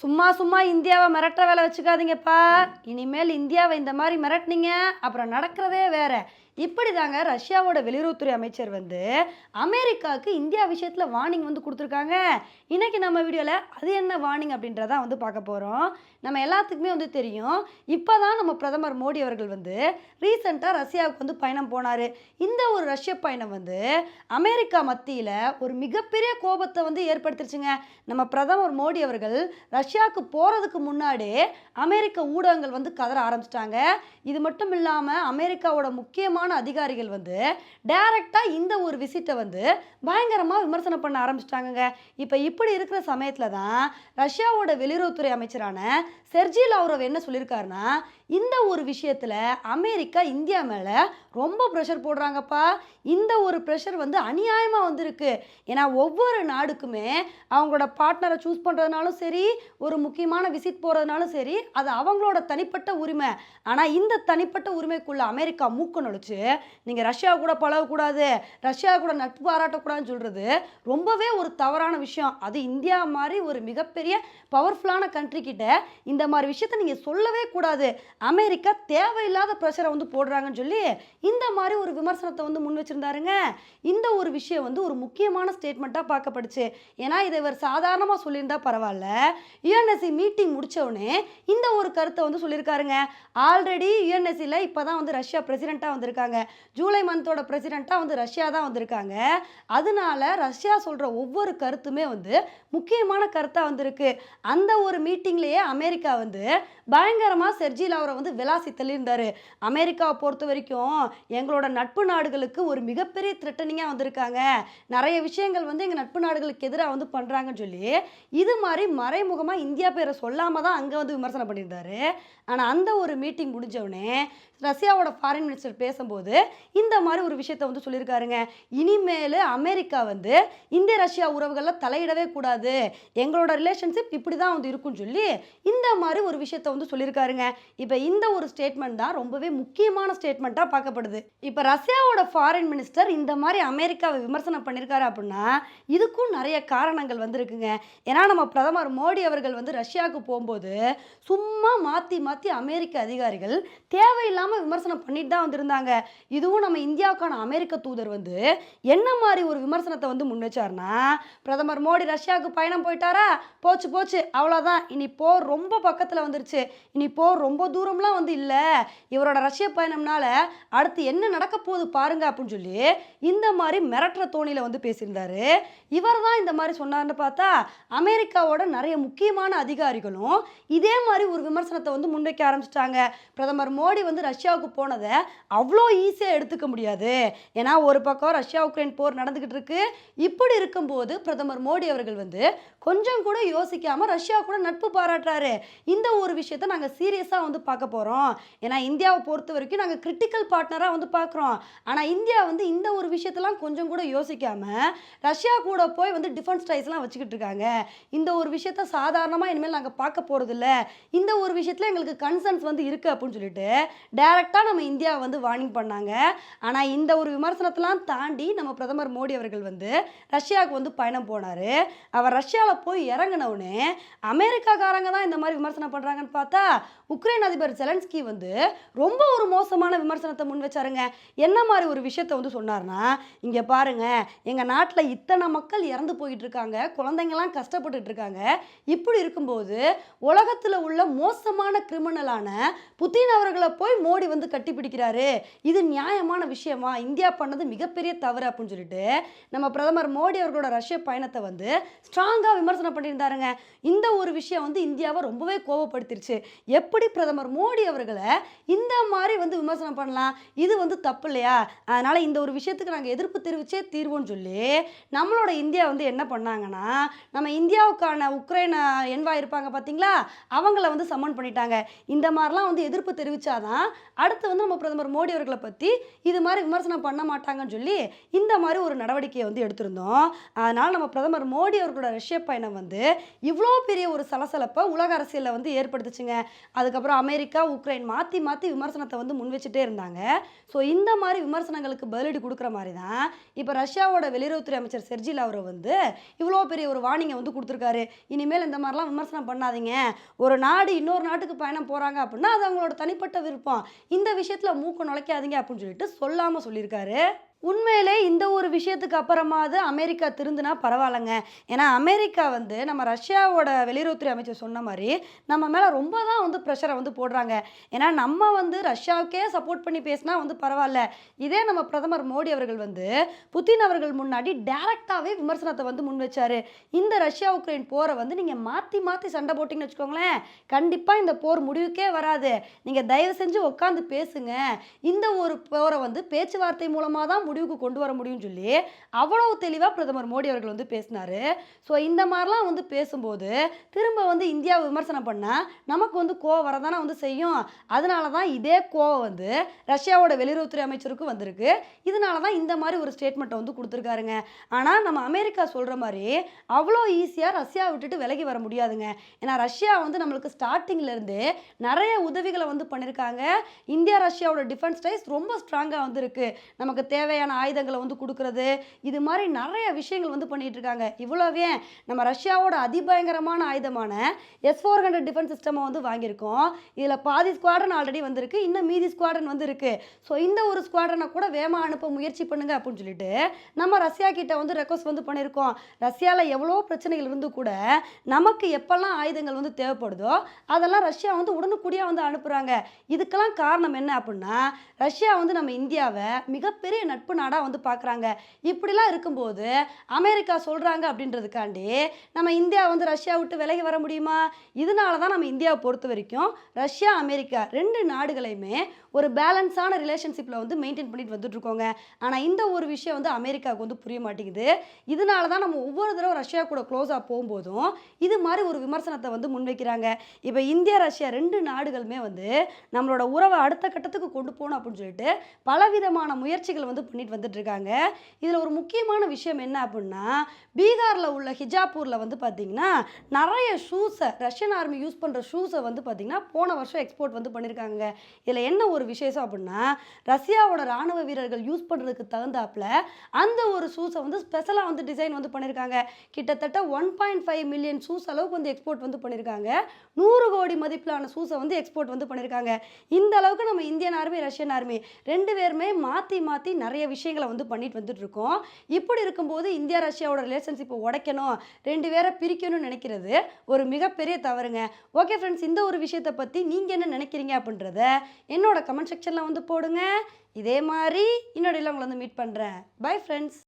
சும்மா சும்மா இந்தியாவை மிரட்டுற வேலை வச்சுக்காதீங்கப்பா. இனிமேல் இந்தியாவை இந்த மாதிரி மிரட்டினீங்க அப்புறம் நடக்கிறதே வேறு. இப்படி தாங்க ரஷ்யாவோட வெளியுறவுத்துறை அமைச்சர் வந்து அமெரிக்காவுக்கு இந்தியா விஷயத்தில் வார்னிங் வந்து கொடுத்துருக்காங்க. இன்றைக்கி நம்ம வீடியோவில் அது என்ன வார்னிங் அப்படின்றதான் வந்து பார்க்க போகிறோம் நம்ம எல்லாத்துக்குமே வந்து தெரியும். இப்போ தான் நம்ம பிரதமர் மோடி அவர்கள் வந்து ரீசெண்டாக ரஷ்யாவுக்கு வந்து பயணம் போனார். இந்த ஒரு ரஷ்ய பயணம் வந்து அமெரிக்கா மத்தியில் ஒரு மிகப்பெரிய கோபத்தை வந்து ஏற்படுத்திருச்சுங்க. நம்ம பிரதமர் மோடி அவர்கள் ரஷ்யாவுக்கு போகிறதுக்கு முன்னாடி அமெரிக்க ஊடகங்கள் வந்து கதற ஆரம்பிச்சிட்டாங்க. இது மட்டும் இல்லாமல் அமெரிக்காவோட முக்கியமான அதிகாரிகள் வந்து டைரெக்டாக இந்த ஒரு விசிட்டை வந்து பயங்கரமாக விமர்சனம் பண்ண ஆரம்பிச்சிட்டாங்க இப்போ இப்படி இருக்கிற சமயத்தில் தான் ரஷ்யாவோட வெளியுறவுத்துறை அமைச்சரான செர்ஜி லவ்ரவ் என்ன சொல்லியிருக்காருன்னா இந்த ஒரு விஷயத்தில் அமெரிக்கா இந்தியா மேலே ரொம்ப ப்ரெஷர் போடுறாங்கப்பா. இந்த ஒரு ப்ரெஷர் வந்து அநியாயமாக வந்திருக்கு. ஏன்னா ஒவ்வொரு நாடுக்குமே அவங்களோட பார்ட்னரை சூஸ் பண்ணுறதுனாலும் சரி ஒரு முக்கியமான விசிட் போகிறதுனாலும் சரி அது அவங்களோட தனிப்பட்ட உரிமை. ஆனால் இந்த தனிப்பட்ட உரிமைக்குள்ள அமெரிக்கா மூக்க நுழைச்சு நீங்கள் ரஷ்யா கூட பழகக்கூடாது ரஷ்யா கூட நட்பு பாராட்டக்கூடாதுன்னு சொல்கிறது ரொம்பவே ஒரு தவறான விஷயம். அது இந்தியா மாதிரி ஒரு மிகப்பெரிய பவர்ஃபுல்லான கண்ட்ரிக்கிட்ட இந்த மாதிரி விஷயத்த நீங்கள் சொல்லவே கூடாது. அமெரிக்கா தேவையில்லாத ப்ரெஷரை வந்து போடுறாங்கன்னு சொல்லி இந்த மாதிரி ஒரு விமர்சனத்தை வந்து முன் வச்சுருந்தாருங்க. இந்த ஒரு விஷயம் வந்து ஒரு முக்கியமான ஸ்டேட்மெண்ட்டாக பார்க்கப்படுச்சு. ஏன்னா இதை இவர் சாதாரணமாக சொல்லியிருந்தா பரவாயில்ல. யுஎன்எஸ்சி மீட்டிங் முடித்தவுடனே இந்த ஒரு கருத்தை வந்து சொல்லியிருக்காருங்க. ஆல்ரெடி யுஎன்எஸ்சியில் இப்போ தான் வந்து ரஷ்யா பிரசிடெண்ட்டாக வந்திருக்காங்க. ஜூலை மந்தோட பிரசிடெண்ட்டாக வந்து ரஷ்யா தான் வந்திருக்காங்க. அதனால ரஷ்யா சொல்கிற ஒவ்வொரு கருத்துமே வந்து முக்கியமான கருத்தாக வந்திருக்கு. அந்த ஒரு மீட்டிங்லேயே அமெரிக்கா வந்து பயங்கரமாக செர்ஜி லாவரை வந்து விளாசி தள்ளியிருந்தார். அமெரிக்காவை பொறுத்த வரைக்கும் எங்களோட நட்பு நாடுகளுக்கு ஒரு மிகப்பெரிய த்ரெட்டனிங்காக வந்திருக்காங்க. நிறைய விஷயங்கள் வந்து எங்கள் நட்பு நாடுகளுக்கு எதிராக வந்து பண்ணுறாங்கன்னு சொல்லி இது மாதிரி மறைமுகமாக இந்தியா பேரை சொல்லாமல் தான் அங்கே வந்து விமர்சனம் பண்ணியிருந்தாரு. ஆனால் அந்த ஒரு மீட்டிங் முடிஞ்சவுடனே ரஷ்யாவோட ஃபாரின் மினிஸ்டர் பேசும்போது இந்த மாதிரி ஒரு விஷயத்த வந்து சொல்லியிருக்காருங்க. இனிமேல் அமெரிக்கா வந்து இந்திய ரஷ்யா உறவுகளில் தலையிடவே கூடாது. எங்களோட ரிலேஷன்ஷிப் இப்படி தான் வந்து இருக்கும்னு சொல்லி இந்த மாதிரி ஒரு விஷயத்த வந்து சொல்லியிருக்காருங்க. இப்போ இந்த ஒரு ஸ்டேட்மெண்ட் தான் ரொம்பவே முக்கியமான ஸ்டேட்மெண்ட்டாக பார்க்கப்படுது. இப்போ ரஷ்யாவோட ஃபாரின் மினிஸ்டர் இந்த மாதிரி அமெரிக்காவை விமர்சனம் பண்ணியிருக்காரு அப்படின்னா இதுக்கும் நிறைய காரணங்கள் வந்திருக்குங்க. ஏன்னா நம்ம பிரதமர் மோடி அவர்கள் வந்து ரஷ்யாவுக்கு போகும்போது சும்மா மாற்றி மாற்றி அமெரிக்க அதிகாரிகள் தேவையில்லாமல் விமர்சனம் பண்ணிட்டு தான் வந்திருந்தாங்க. இதுவும் நம்ம இந்தியாவுக்கான அமெரிக்க தூதர் வந்து என்ன மாதிரி ஒரு விமர்சனத்தை வந்து முன்வச்சார்னா பிரதமர் மோடி ரஷ்யாவுக்கு பயணம் போயிட்டாரா? போச்சு போச்சு. அவ்வளோதான் இனி போர் ரொம்ப பக்கத்தில் வந்துருச்சு. இனி போர் ரொம்ப தூரம்லாம் வந்து இல்லை. இவரோட ரஷ்ய பயணம்னால அடுத்து என்ன நடக்க போகுது பாருங்க அப்படின்னு சொல்லி இந்த மாதிரி மிரட்டுற தோணியில் வந்து பேசியிருந்தாரு. இவர் தான் இந்த மாதிரி சொன்னார்னு பார்த்தா அமெரிக்காவோட நிறைய முக்கியமான அதிகாரிகளும் இதே மாதிரி ஒரு விமர்சனத்தை வந்து முன்வைக்க ஆரம்பிச்சிட்டாங்க. பிரதமர் மோடி வந்து ரஷ்யாவுக்கு போனதை அவ்வளோ ஈஸியாக எடுத்துக்க முடியாது. ஏன்னா ஒரு பக்கம் ரஷ்யா உக்ரைன் போர் நடந்துக்கிட்டு இருக்கு இப்படி இருக்கும்போது பிரதமர் மோடி அவர்கள் வந்து கொஞ்சம் கூட யோசிக்காமல் ரஷ்யா கூட நட்பு பாராட்டுறாரு. இந்த ஒரு விஷயத்தை நாங்கள் சீரியஸாக வந்து பார்க்க போகிறோம் ஏன்னா இந்தியாவை பொறுத்த வரைக்கும் நாங்கள் கிரிட்டிக்கல் பார்ட்னராக வந்து பார்க்குறோம். ஆனால் இந்தியா வந்து இந்த ஒரு விஷயத்தெல்லாம் கொஞ்சம் கூட யோசிக்காமல் ரஷ்யா கூட போய் வந்து டிஃபென்ஸ் டைஸ்லாம் வச்சுக்கிட்டு இருக்காங்க இந்த ஒரு விஷயத்த சாதாரணமாக இனிமேல் நாங்கள் பார்க்க போகிறதில்ல இந்த ஒரு விஷயத்தில் எங்களுக்கு கன்சர்ன்ஸ் வந்து இருக்குது அப்படின்னு சொல்லிட்டு டேரெக்டாக நம்ம இந்தியா வந்து வாங்கி பண்ணாங்க. ஆனால் இந்த ஒரு விமர்சனத்தெல்லாம் தாண்டி நம்ம பிரதமர் மோடி அவர்கள் வந்து ரஷ்யாவுக்கு வந்து பயணம் போனார். அவர் ரஷ்யாவில் போய் இறங்கினவுடனே அமெரிக்காக்காரங்க தான் இந்த மாதிரி விமர்சனம் பண்ணுறாங்கன்னு பார்த்தா உக்ரைன் அதிபர் ஜெலன்ஸ்கி வந்து ரொம்ப ஒரு மோசமான விமர்சனத்தை முன் வச்சாருங்க. என்ன மாதிரி ஒரு விஷயத்த வந்து சொன்னார்னா இங்கே பாருங்க எங்கள் நாட்டில் இத்தனை மக்கள் இறந்து போயிட்டு இருக்காங்க. குழந்தைங்கலாம் கஷ்டப்பட்டுட்டு இருக்காங்க. இப்படி இருக்கும்போது உலகத்தில் உள்ள மோசமான கிரிமினலான புத்தின் அவர்களை போய் மோடி வந்து கட்டிப்பிடிக்கிறாரு. இது நியாயமான விஷயமா? இந்தியா பண்ணது மிகப்பெரிய தவறு அப்படின்னு சொல்லிட்டு நம்ம பிரதமர் மோடி அவர்களோட ரஷ்ய பயணத்தை வந்து ஸ்ட்ராங்காக விமர்சனம் பண்ணியிருந்தாருங்க. இந்த ஒரு விஷயம் வந்து இந்தியாவை ரொம்பவே கோவப்படுத்திருச்சு. எப்படி பிரதமர் மோடி அவர்களை இந்த மாதிரி வந்து விமர்சனம் பண்ணலாம்? இது வந்து தப்பு இல்லையா? அதனால் இந்த ஒரு விஷயத்துக்கு நாங்கள் எதிர்ப்பு தெரிவிச்சே தீர்வோம்னு சொல்லி நம்மளோட இந்தியா வந்து என்ன பண்ணாங்கன்னா நம்ம இந்தியாவுக்கான உக்ரைன் என்வா இருப்பாங்க பார்த்தீங்களா அவங்கள வந்து சம்மன் பண்ணிட்டாங்க. இந்த மாதிரிலாம் வந்து எதிர்ப்பு தெரிவிச்சாதான் அடுத்து வந்து நம்ம பிரதமர் மோடி அவர்களை பற்றி இது மாதிரி விமர்சனம் பண்ண மாட்டாங்கன்னு சொல்லி இந்த மாதிரி ஒரு நடவடிக்கையை வந்து எடுத்திருந்தோம். அதனால் நம்ம பிரதமர் மோடி அவர்களோட ரஷ்ய பயணம் வந்து இவ்வளோ பெரிய ஒரு சலசலப்பை உலக அரசியலில் வந்து ஏற்படுத்துச்சுங்க. அதுக்கப்புறம் அமெரிக்கா உக்ரைன் மாற்றி மாற்றி விமர்சனத்தை வந்து முன் வச்சுட்டே இருந்தாங்க. ஸோ இந்த மாதிரி விமர்சனங்களுக்கு பதிலடி கொடுக்குற மாதிரி தான் இப்போ ரஷ்யாவோட வெளியுறவுத்துறை அமைச்சர் செர்ஜி லவ்ரோ வந்து இவ்வளோ பெரிய ஒரு வார்னிங்கை வந்து கொடுத்துருக்காரு. இனிமேல் இந்த மாதிரிலாம் விமர்சனம் பண்ணாதீங்க. ஒரு நாடு இன்னொரு நாட்டுக்கு பயணம் போகிறாங்க அப்படின்னா அது அவங்களோட தனிப்பட்ட விருப்பம். இந்த விஷயத்தில் மூக்க நுழைக்காதீங்க அப்படின்னு சொல்லிட்டு சொல்லாமல் சொல்லியிருக்காரு. உண்மையிலே இந்த ஒரு விஷயத்துக்கு அப்புறமாவது அமெரிக்கா திருந்துனா பரவாயில்லைங்க. ஏன்னா அமெரிக்கா வந்து நம்ம ரஷ்யாவோட வெளியுறவுத்துறை அமைச்சர் சொன்ன மாதிரி நம்ம மேலே ரொம்ப தான் வந்து ப்ரெஷரை வந்து போடுறாங்க. ஏன்னா நம்ம வந்து ரஷ்யாவுக்கே சப்போர்ட் பண்ணி பேசினா வந்து பரவாயில்ல. இதே நம்ம பிரதமர் மோடி அவர்கள் வந்து புத்தின் அவர்கள் முன்னாடி டேரெக்டாகவே விமர்சனத்தை வந்து முன் வச்சார். இந்த ரஷ்யா உக்ரைன் போரை வந்து நீங்கள் மாற்றி மாற்றி சண்டை போட்டிங்கன்னு வச்சுக்கோங்களேன் கண்டிப்பாக இந்த போர் முடிவுக்கே வராது. நீங்கள் தயவு செஞ்சு உட்காந்து பேசுங்க. இந்த ஒரு போரை வந்து பேச்சுவார்த்தை மூலமாக தான் முடிவுக்கு கொண்டு வர முடியும்னு சொல்லி அவ்வளவு தெளிவாக பிரதமர் மோடி அவர்கள் வந்து பேசினாரு. ஸோ இந்த மாதிரிலாம் வந்து பேசும்போது திரும்ப வந்து இந்தியாவை விமர்சனம் பண்ணால் நமக்கு வந்து கோவம் வரதானே வந்து செய்யும். அதனால தான் இதே கோவம் வந்து ரஷ்யாவோட வெளியுறவுத்துறை அமைச்சருக்கும் வந்திருக்கு. இதனால தான் இந்த மாதிரி ஒரு ஸ்டேட்மெண்ட்டை வந்து கொடுத்துருக்காருங்க. ஆனால் நம்ம அமெரிக்கா சொல்கிற மாதிரி அவ்வளோ ஈஸியாக ரஷ்யா விட்டுட்டு விலகி வர முடியாதுங்க. ஏன்னா ரஷ்யா வந்து நம்மளுக்கு ஸ்டார்டிங்லேருந்து நிறைய உதவிகளை வந்து பண்ணியிருக்காங்க இந்தியா ரஷ்யாவோட டிஃபென்ஸ் டைஸ் ரொம்ப ஸ்ட்ராங்காக வந்து நமக்கு நமக்கு தேவையான ஆயுதங்களை வந்து கொடுக்கறது. இது மாதிரி நிறைய விஷயங்கள் வந்து பண்ணிட்டு இருக்காங்க இவ்வளோவே நம்ம ரஷ்யாவோட அதிபயங்கரமான ஆயுதமான எஸ் ஃபோர் ஹண்ட்ரட் டிஃபென்ஸ் சிஸ்டமை வந்து வாங்கியிருக்கோம். இதில் பாதி ஸ்குவாட்ரன் ஆல்ரெடி வந்திருக்கு. இன்னும் மீதி ஸ்குவாட்ரன் வந்து ஸோ இந்த ஒரு ஸ்குவாட்ரனை கூட வேகமாக அனுப்ப முயற்சி பண்ணுங்க அப்படின்னு சொல்லிட்டு நம்ம ரஷ்யா கிட்ட வந்து ரெக்வஸ்ட் வந்து பண்ணியிருக்கோம். ரஷ்யாவில் எவ்வளோ பிரச்சனைகள் இருந்து கூட நமக்கு எப்பெல்லாம் ஆயுதங்கள் வந்து தேவைப்படுதோ அதெல்லாம் ரஷ்யா வந்து உடனுக்குடியாக வந்து அனுப்புகிறாங்க இதுக்கெல்லாம் காரணம் என்ன அப்படின்னா ரஷ்யா வந்து நம்ம இந்தியாவை மிகப்பெரிய நட்பு நாடாக வந்து பார்க்குறாங்க இப்படிலாம் இருக்கும்போது அமெரிக்கா சொல்கிறாங்க அப்படின்றதுக்காண்டி நம்ம இந்தியா வந்து ரஷ்யா விட்டு விலகி வர முடியுமா? இதனால தான் நம்ம இந்தியாவை பொறுத்த வரைக்கும் ரஷ்யா அமெரிக்கா ரெண்டு நாடுகளையுமே ஒரு பேலன்ஸான ரிலேஷன்ஷிப்பில் வந்து மெயின்டைன் பண்ணிட்டு வந்துட்டுருக்கோங்க ஆனால் இந்த ஒரு விஷயம் வந்து அமெரிக்காவுக்கு வந்து புரிய மாட்டேங்குது. இதனால தான் நம்ம ஒவ்வொரு தடவை ரஷ்யா கூட க்ளோஸாக போகும்போதும் இது மாதிரி ஒரு விமர்சனத்தை வந்து முன்வைக்கிறாங்க. இப்போ இந்தியா ரஷ்யா ரெண்டு நாடுகளுமே வந்து நம்மளோட உறவை அடுத்த கட்டத்துக்கு கொண்டு போகணும் அப்படின்னு சொல்லிட்டு பலவிதமான முயற்சிகள் வந்து பண்ணிட்டு வந்துட்டுருக்காங்க. இதில் ஒரு முக்கியமான விஷயம் என்ன அப்படின்னா பீகாரில் உள்ள ஹிஜாப்பூரில் வந்து பார்த்தீங்கன்னா நிறைய ஷூஸை ரஷ்யன் ஆர்மி யூஸ் பண்ணுற ஷூஸை வந்து பார்த்தீங்கன்னா போன வருஷம் எக்ஸ்போர்ட் வந்து பண்ணியிருக்காங்க இதில் என்ன ஒரு விசேஷம் அப்படின்னா ரஷ்யாவோட ராணுவ வீரர்கள் யூஸ் பண்ணுறதுக்கு தகுந்தாப்புல அந்த ஒரு ஷூஸை வந்து ஸ்பெஷலாக வந்து டிசைன் வந்து பண்ணியிருக்காங்க கிட்டத்தட்ட one point five million shoes அளவுக்கு வந்து எக்ஸ்போர்ட் வந்து பண்ணியிருக்காங்க நூறு கோடி மதிப்பிலான ஷூஸை வந்து எக்ஸ்போர்ட் வந்து பண்ணியிருக்காங்க இந்த அளவுக்கு நம்ம இந்தியன் ஆர்மி ரஷ்யன் ஆர்மி ரெண்டு பேருமே மாற்றி மாற்றி நிறைய விஷயங்களை வந்து பண்ணிட்டு வந்துட்டு இருக்கோம் இப்படி இருக்கும்போது இந்தியா ரஷ்யாவோட ரிலேஷன்ஷிப்பை உடைக்கணும் ரெண்டு பேரை பிரிக்கணும்னு நினைக்கிறது ஒரு மிகப்பெரிய தவறுங்க. ஓகே ஃப்ரெண்ட்ஸ் இந்த ஒரு விஷயத்தை பற்றி நீங்கள் என்ன நினைக்கிறீங்க அப்படின்றத என்னோட கமெண்ட் செக்ஷனில் வந்து போடுங்க. இதே மாதிரி இன்னொடையில் உங்களை வந்து மீட் பண்ணுறேன் பை ஃப்ரெண்ட்ஸ்